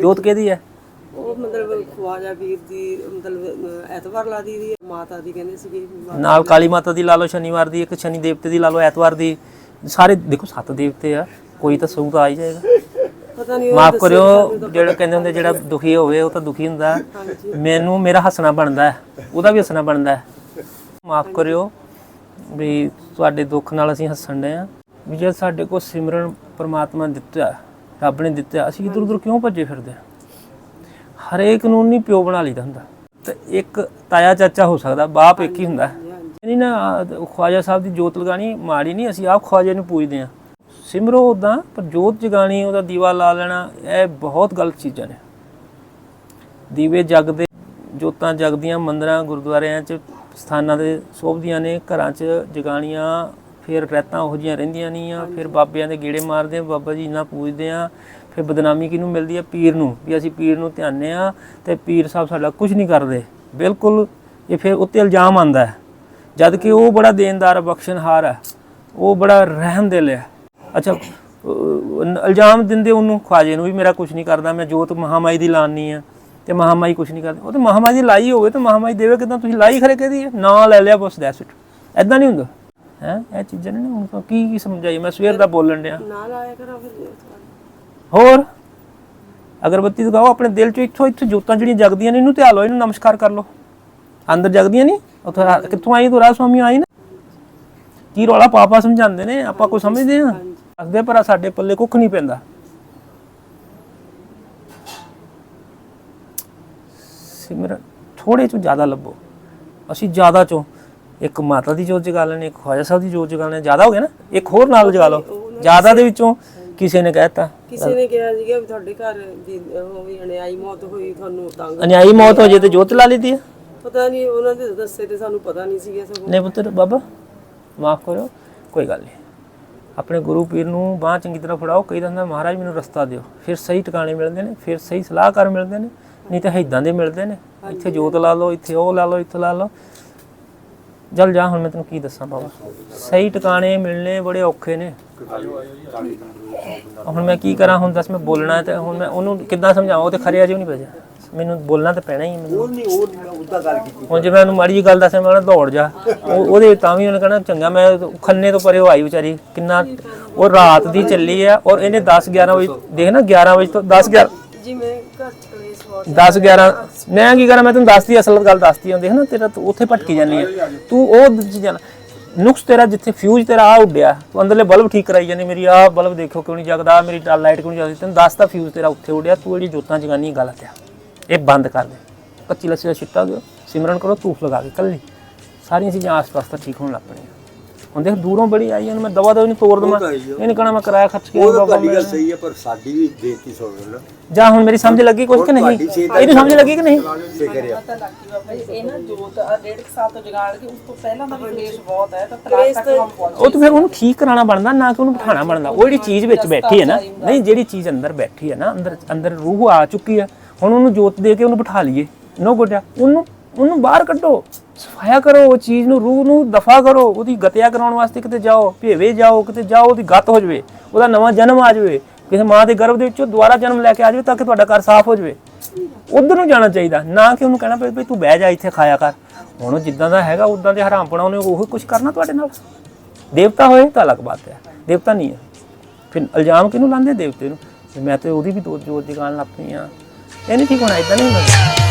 ਜੋਤ ਕਿਹਦੀ ਹੈ? ਉਹ ਮਤਲਬ ਖਵਾਜਾ ਵੀਰ ਦੀ ਮਤਲਬ ਐਤਵਾਰ ਲਾ ਦੀ ਦੀ ਮਾਤਾ ਦੀ ਕਹਿੰਦੇ ਸੀਗੇ। ਨਾਲ ਕਾਲੀ ਮਾਤਾ ਦੀ ਲਾ ਲਓ ਸ਼ਨੀਵਾਰ ਦੀ ਇੱਕ ਸ਼ਨੀ ਦੇਵਤੇ ਦੀ ਲਾ ਲਓ ਐਤਵਾਰ ਦੀ। ਸਾਰੇ ਦੇਖੋ ਸੱਤ ਦੇਵਤੇ ਆ। ਕੋਈ ਤਾਂ ਸੂਤ ਆ ਹੀ ਜਾਏਗਾ। ਪਤਾ ਨਹੀਂ ਮਾਫ ਕਰਿਓ ਜਿਹੜਾ ਕਹਿੰਦੇ ਹੁੰਦੇ ਜਿਹੜਾ ਦੁਖੀ ਹੋਵੇ ਉਹ ਤਾਂ ਦੁਖੀ ਹੁੰਦਾ। ਮੈਨੂੰ ਮੇਰਾ ਹੱਸਣਾ ਬਣਦਾ ਹੈ। ਉਹਦਾ ਵੀ ਹੱਸਣਾ ਬਣਦਾ ਹੈ। ਮਾਫ ਕਰਿਓ ਵੀ ਤੁਹਾਡੇ ਦੁੱਖ ਨਾਲ ਅਸੀਂ ਹੱਸਣ ਦੇ ਆ ਵੀ ਜੇ ਸਾਡੇ ਕੋਲ ਸਿਮਰਨ ਪ੍ਰਮਾਤਮਾ ਦਿੱਤਾ ਰੱਬ ਨੇ ਦਿੱਤਾ, ਅਸੀਂ ਇਧਰ ਉਧਰ ਕਿਉਂ ਭੱਜੇ ਫਿਰਦੇ ਆ ਹਰੇਕ ਨੂੰ ਨਹੀਂ ਪਿਓ ਬਣਾ ਲਈਦਾ ਹੁੰਦਾ। ਤੇ ਇੱਕ ਤਾਇਆ ਚਾਚਾ ਹੋ ਸਕਦਾ, ਬਾਪ ਇੱਕ ਹੀ ਹੁੰਦਾ। ਨਹੀਂ ਨਾ ਖਵਾਜਾ ਸਾਹਿਬ ਦੀ ਜੋਤ ਲਗਾਣੀ ਮਾੜੀ ਨਹੀਂ ਅਸੀਂ ਆਪ ਖਵਾਜੇ ਨੂੰ ਪੂਜਦੇ ਆ ਸਿਮਰੋ ਉਦਾਂ ਪਰ ਜੋਤ ਜਗਾਣੀ, ਉਹਦਾ ਦੀਵਾ ਲਾ ਲੈਣਾ, ਇਹ ਬਹੁਤ ਗਲਤ ਚੀਜ਼ਾਂ ਨੇ। ਦੀਵੇ ਜਗਦੇ, ਜੋਤਾਂ ਜਗਦੀਆਂ, ਮੰਦਰਾਂ, ਗੁਰਦੁਆਰਿਆਂ 'ਚ ਸਥਾਨਾਂ ਦੇ ਸੋਭਦੀਆਂ ਨੇ, ਘਰਾਂ 'ਚ ਜਗਾਣੀਆਂ ਫਿਰ ਰਹਿਤਾਂ ਉਹ ਜਿਹੀਆਂ ਰਹਿੰਦੀਆਂ ਨਹੀਂ ਆ, ਫਿਰ ਬਾਬਿਆਂ ਦੇ ਗੇੜੇ ਮਾਰਦੇ ਆ, ਬਾਬਾ ਜੀ ਇੰਨਾ ਪੂਜਦੇ ਆ, ਫਿਰ ਬਦਨਾਮੀ ਕਿਹਨੂੰ ਮਿਲਦੀ ਆ? ਪੀਰ ਨੂੰ, ਵੀ ਅਸੀਂ ਪੀਰ ਨੂੰ ਧਿਆਨੇ ਆ ਤੇ ਪੀਰ ਸਾਹਿਬ ਸਾਡਾ ਕੁਝ ਨਹੀਂ ਕਰਦੇ। ਬਿਲਕੁਲ ਇਹ ਫਿਰ ਉੱਤੇ ਇਲਜ਼ਾਮ ਆਂਦਾ ਹੈ, ਜਦ ਕਿ ਉਹ ਬੜਾ ਦੇਣਦਾਰ ਬਖਸ਼ਣਹਾਰ ਹੈ, ਉਹ ਬੜਾ ਰਹਿਮਦਿਲ ਹੈ। ਅੱਛਾ ਇਲਜ਼ਾਮ ਦਿੰਦੇ ਉਹਨੂੰ, ਖਵਾਜੇ ਨੂੰ ਵੀ ਮੇਰਾ ਕੁਝ ਨਹੀਂ ਕਰਦਾ, ਮੈਂ ਜੋਤ ਮਹਾਮਾਈ ਦੀ ਲਾਨੀ ਆ ਤੇ ਮਹਾਮਾਈ ਕੁਝ ਨਹੀਂ ਕਰਦੀ। ਉਹ ਤੇ ਮਹਾਮਾਈ ਦੀ ਲਾਈ ਹੋਵੇ ਤੇ ਮਹਾਮਾਈ ਦੇਵੇ ਕਿਦਾਂ, ਤੁਸੀਂ ਲਾਈ ਖਰੇ ਕਹਦੀ ਹੈ ਨਾ ਲੈ ਲਿਆ ਬਸ ਦੈਟਸ ਇਟ ਐਦਾਂ ਨਹੀਂ ਹੁੰਦਾ। ਹੈ? ਇਹ ਚੀਜ਼ਾਂ ਨੇ ਹੁਣ ਤਾਂ ਕੀ ਕੀ ਸਮਝਾਈ ਮੈਂ ਸਵੇਰ ਦਾ ਬੋਲਣ ਡਿਆ। ਨਾਲ ਆਇਆ ਕਰੋ ਫਿਰ ਹੋਰ? ਅਗਰਬੱਤੀ ਦਿਖਾਓ ਆਪਣੇ ਦਿਲ ਚੋਂ ਇੱਥੋਂ ਇੱਥੋਂ ਜੋਤਾਂ ਜਿਹੜੀਆਂ ਜਗਦੀਆਂ ਨੇ ਇਹਨੂੰ ਧਿਆ ਲਓ ਇਹਨੂੰ ਨਮਸਕਾਰ ਕਰ ਲਓ। ਅੰਦਰ ਜਗਦੀਆਂ ਨਹੀਂ? ਉੱਥੋਂ ਕਿੱਥੋਂ ਆਈ ਤੂੰ? ਰਾਜ ਸਵਾਮੀ ਆਈ ਨਾ? ਕੀ ਰੌਲਾ ਪਾਪਾ ਸਮਝਾਉਂਦੇ ਨੇ? ਆਪਾਂ ਕੋਈ ਸਮਝਦੇ ਆ ਦੱਸਦੇ ਪਰ ਸਾਡੇ ਪੱਲੇ ਕੁੱਖ ਨਹੀਂ ਪੈਂਦਾ। ਸਿਮਰਨ ਥੋੜੇ ਚੋਂ ਜ਼ਿਆਦਾ ਲੱਭੋ। ਅਸੀਂ ਜ਼ਿਆਦਾ ਚੋਂ ਇੱਕ ਮਾਤਾ ਦੀ ਜੋਤ ਜਗਾ ਲੈਣੇ ਇੱਕ ਖਵਾਜਾ ਸਾਹਿਬ ਦੀ ਜੋਤ ਜਗਾ ਲੈਣੇ ਜ਼ਿਆਦਾ ਹੋ ਗਿਆ ਨਾ? ਇੱਕ ਹੋਰ ਨਾਲ ਜਗਾ ਲਓ। ਜ਼ਿਆਦਾ ਦੇ ਵਿੱਚੋਂ ਕਿਸੇ ਨੇ ਕਹਿਤਾ ਕਿਸੇ ਨੇ ਕਿਹਾ ਸੀਗਾ ਵੀ ਤੁਹਾਡੇ ਘਰ ਦੀ ਉਹ ਵੀ ਅਣਿਆਈ ਮੌਤ ਹੋਈ ਤੁਹਾਨੂੰ ਤੰਗ ਅਨਿਆਈ ਮੌਤ ਹੋ ਜੇ ਤੇ ਜੋਤ ਲਾ ਲਈਦੀ ਆ। ਪਤਾ ਨਹੀਂ ਉਹਨਾਂ ਦੇ ਦੱਸੇ ਤੇ ਸਾਨੂੰ ਪਤਾ ਨਹੀਂ ਸੀਗਾ ਸਗੋਂ। ਨਹੀਂ ਪੁੱਤਰ ਬਾਬਾ ਮਾਫ ਕਰੋ ਕੋਈ ਗੱਲ ਨਹੀਂ। ਆਪਣੇ ਗੁਰੂ ਪੀਰ ਨੂੰ ਬਾਹ ਚੰਗੀ ਤਰ੍ਹਾਂ ਫੜਾਓ ਕਈ ਦਿੰਦਾ ਮਹਾਰਾਜ ਮੈਨੂੰ ਰਸਤਾ ਦਿਓ। ਫਿਰ ਸਹੀ ਟਿਕਾਣੇ ਮਿਲਦੇ ਨੇ ਫਿਰ ਸਹੀ ਸਲਾਹਕਾਰ ਮਿਲਦੇ ਨੇ ਨਹੀਂ ਤਾਂ ਇਦਾਂ ਦੇ ਮਿਲਦੇ ਨੇ। ਇੱਥੇ ਜੋਤ ਲਾ ਲਓ ਇੱਥੇ ਉਹ ਲਾ ਲਓ ਇੱਥੇ ਲਾ ਲਓ। ਜਲ ਜਾ ਹੁਣ ਮੈਂ ਤੈਨੂੰ ਕੀ ਦੱਸਾਂ ਬਾਬਾ ਸਹੀ ਟਿਕਾਣੇ ਮਿਲਣੇ ਬੜੇ ਔਖੇ ਨੇ। ਹੁਣ ਮੈਂ ਕੀ ਕਰਾਂ ਹੁਣ ਦੱਸ ਮੈਂ ਬੋਲਣਾ ਹੈ ਤੇ ਹੁਣ ਮੈਂ ਉਹਨੂੰ ਕਿੱਦਾਂ ਸਮਝਾਵਾਂ? ਉਹ ਤੇ ਖਰਿਆ ਜਿਉ ਨਹੀਂ ਪਿਆ ਮੈਨੂੰ ਬੋਲਣਾ ਤਾਂ ਪੈਣਾ ਹੀ ਮੈਨੂੰ। ਉਹ ਨਹੀਂ ਉਹ ਉਹਦਾ ਗੱਲ ਕੀਤੀ। ਹੁਣ ਜੇ ਮੈਂ ਉਹਨੂੰ ਮਾੜੀ ਜੀ ਗੱਲ ਦੱਸਾਂ ਮੈਂ ਕਹਿੰਦਾ ਦੌੜ ਜਾ। ਉਹ- ਉਹਦੇ ਤਾਂ ਵੀ ਉਹਨੇ ਕਹਿਣਾ ਚੰਗਾ ਮੈਂ ਖੰਨੇ ਤੋਂ ਪਰੇ ਉਹ ਆਈ ਵਿਚਾਰੀ। ਕਿੰਨਾ ਉਹ ਰਾਤ ਦੀ ਚੱਲੀ ਆ ਔਰ ਇਹਨੇ 10 11 ਵਜੇ ਦੇਖ ਨਾ 11 ਵਜੇ ਤੋਂ 10 11 ਜਿਵੇਂ ਘਰ ਚ ਕਲੇਸ਼ ਬਹੁਤ 10 11 ਮੈਂ ਕੀ ਕਰਾਂ, ਮੈਂ ਤੈਨੂੰ ਦੱਸਦੀ, ਅਸਲ ਗੱਲ ਦੱਸਦੀ ਹੁੰਦੀ ਹੈ ਨਾ, ਤੇਰਾ ਤੂੰ ਉੱਥੇ ਭਟਕੀ ਜਾਂਦੀ ਹੈ। ਤੂੰ ਉਹ ਚੀਜ਼ਾਂ ਨੁਕਸ ਤੇਰਾ ਜਿੱਥੇ ਫਿਊਜ਼ ਤੇਰਾ ਆ ਉੱਡਿਆ, ਤੂੰ ਅੰਦਰਲੇ ਬਲਬ ਠੀਕ ਕਰਾਈ ਜਾਂਦੀ, ਮੇਰੀ ਆ ਬਲਬ ਦੇਖੋ ਕਿਉਂ ਨਹੀਂ ਜਗਦਾ ਆਹ ਮੇਰੀ ਲਾਈਟ ਕਿਉਂ ਨਹੀਂ ਜਗਦੀ, ਤੈਨੂੰ ਦੱਸਦਾ ਫਿਊਜ਼ ਤੇਰਾ ਉੱਥੇ ਉੱਡਿਆ, ਤੂੰ ਜਿਹੜੀ ਜੋਤਾਂ ਜਗਾਨੀ ਗਲਤ ਆ। ਇਹ ਬੰਦ ਕਰ ਦੇ। ਕੱਚੀ ਲੱਸੀ ਦਾ ਛਿੱਟਾ ਦਿਓ, ਸਿਮਰਨ ਕਰੋ, ਧੂਫ ਲਗਾ ਕੇ ਕੱਲੀ ਸਾਰੀਆਂ ਚੀਜ਼ਾਂ ਆਸ-ਪਾਸ ਤਾਂ ਠੀਕ ਹੋਣ ਲੱਗ ਪਣੀਆਂ ਹੁਣ ਦੇਖ ਦੂਰੋਂ ਬੜੀ ਆਈ ਉਹਨੂੰ ਮੈਂ ਦਵਾ ਦਵਾ ਇਹਨੂੰ ਤੋੜ ਦਵਾਂ ਇਹਨੇ ਕਹਣਾ ਮੈਂ ਕਿਰਾਇਆ ਖਰਚ ਕੇ ਉਹ ਤਾਂ ਬਾਬਾ ਤੁਹਾਡੀ ਗੱਲ ਸਹੀ ਹੈ ਪਰ ਸਾਡੀ ਵੀ ਬੇਇੱਜ਼ਤੀ ਸੁਣ ਲਓ ਨਾ। ਜਾਂ ਹੁਣ ਮੇਰੀ ਸਮਝ ਲੱਗੀ ਕੁਝ ਕਿ ਨਹੀਂ? ਇਹਨੂੰ ਸਮਝ ਲੱਗੀ ਕਿ ਨਹੀਂ? ਫਿਕਰ ਆ। ਪਤਾ ਲੱਗੀ ਬਾਬਾ ਜੀ ਇਹ ਨਾ ਜੋਤ ਆ ਡੇਢ ਕੁ ਸਾਲ ਤੋਂ ਜਗਾਣਗੇ ਉਸ ਤੋਂ ਪਹਿਲਾਂ ਦਾ ਵੀ ਕਲੇਸ਼ ਬਹੁਤ ਹੈ ਤਾਂ ਤਲਾਕ ਤੱਕ ਹਮ ਪਹੁੰਚ ਉਹ ਤਾਂ ਫਿਰ ਉਹਨੂੰ ਠੀਕ ਕਰਾਉਣਾ ਬਣਦਾ ਨਾ ਕਿ ਉਹਨੂੰ ਬਿਠਾਉਣਾ ਬਣਦਾ। ਉਹ ਜਿਹੜੀ ਚੀਜ਼ ਵਿੱਚ ਬੈਠੀ ਹੈ ਨਾ ਨਹੀਂ ਜਿਹੜੀ ਚੀਜ਼ ਅੰਦਰ ਬੈਠੀ ਹੈ ਨਾ ਅੰਦਰ ਅੰਦਰ ਰੂਹ ਆ ਚੁੱਕੀ ਹੈ ਹੁਣ ਉਹਨੂੰ ਜੋਤ ਦੇ ਕੇ ਉਹਨੂੰ ਬਿਠਾ ਲਈਏ। ਨੋ ਗੁੱਡਿਆ ਉਹਨੂੰ ਉਹਨੂੰ ਬਾਹਰ ਕੱਢੋ, ਸਫਾਇਆ ਕਰੋ, ਉਹ ਚੀਜ਼ ਨੂੰ, ਰੂਹ ਨੂੰ ਦਫਾ ਕਰੋ, ਉਹਦੀ ਗਤਿਆ ਕਰਾਉਣ ਵਾਸਤੇ ਕਿਤੇ ਜਾਓ, ਭੇਵੇ ਜਾਓ, ਕਿਤੇ ਜਾਓ, ਉਹਦੀ ਗਤ ਹੋ ਜਾਵੇ, ਉਹਦਾ ਨਵਾਂ ਜਨਮ ਆ ਜਾਵੇ, ਕਿਸੇ ਮਾਂ ਦੇ ਗਰਭ ਦੇ ਵਿੱਚੋਂ ਦੁਬਾਰਾ ਜਨਮ ਲੈ ਕੇ ਆ ਜਾਵੇ ਤਾਂ ਕਿ ਤੁਹਾਡਾ ਘਰ ਸਾਫ਼ ਹੋ ਜਾਵੇ। ਉਧਰ ਨੂੰ ਜਾਣਾ ਚਾਹੀਦਾ, ਨਾ ਕਿ ਉਹਨੂੰ ਕਹਿਣਾ ਪਏ ਵੀ ਤੂੰ ਬਹਿ ਜਾ, ਇੱਥੇ ਖਾਇਆ ਕਰ। ਹੁਣ ਉਹ ਜਿੱਦਾਂ ਦਾ ਹੈਗਾ, ਉਦਾਂ ਦੇ ਹਰਾਮਪਣਾ ਉਹਨੇ ਉਹ ਕੁਝ ਕਰਨਾ ਤੁਹਾਡੇ ਨਾਲ? ਦੇਵਤਾ ਹੋਏ ਤਾਂ ਅਲੱਗ ਬਾਤ ਹੈ, ਦੇਵਤਾ ਨਹੀਂ ਹੈ। ਫਿਰ ਇਲਜ਼ਾਮ ਕਿਹਨੂੰ ਲਾਉਂਦੇ ਦੇਵਤੇ ਨੂੰ। ਮੈਂ ਤੇ ਉਹਦੀ ਵੀ ਦੋ ਜੋਤ ਜਗਾਉਣ ਲੱਗ ਪਈ ਆ ਇਹ ਨਹੀਂ ਠੀਕ ਹੋਣਾ ਇਦਾਂ ਨਹੀਂ ਹੁੰਦਾ